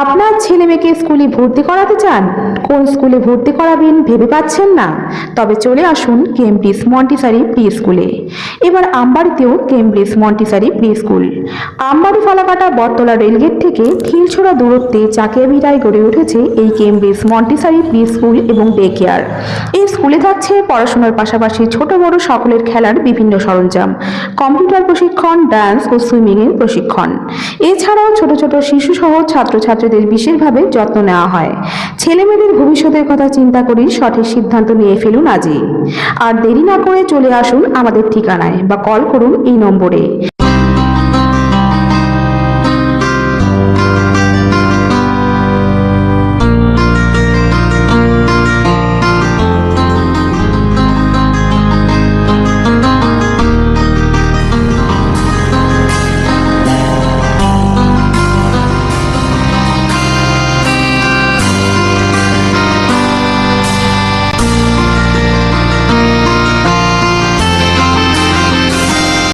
আপনার ছেলে মেয়েকে স্কুলে ভর্তি করাতে চান? কোন স্কুলে ভর্তি করাবেন ভেবে পাচ্ছেন না? তবে চলে আসুন কেমব্রিজ মন্টিসারি প্রি স্কুলে এবার আমবাড়িতেও Cambridge Montessori pre school Ambari Falakata Battala rail gate থেকে খিলছোড়া দূরত্বে চাকিয়া ভিড়ায় গড়ে উঠেছে এই কেমব্রিজ মন্টিসারি প্রি স্কুল এবং ডে কেয়ার এই স্কুলে থাকছে পড়াশোনার পাশাপাশি ছোট বড় সকলের খেলার বিভিন্ন সরঞ্জাম, কম্পিউটার প্রশিক্ষণ, ডান্স ও সুইমিংয়ের প্রশিক্ষণ। এছাড়াও ছোট ছোট শিশু সহ ছাত্রছাত্রীদের বিশেষভাবে যত্ন নেওয়া হয়। ছেলেমেয়েদের ভবিষ্যতের কথা চিন্তা করেই সঠিক সিদ্ধান্ত নিয়ে ফেলুন আজই আর দেরি না করে চলে আসুন আমাদের ঠিকানায় বা কল করুন এই নম্বরে।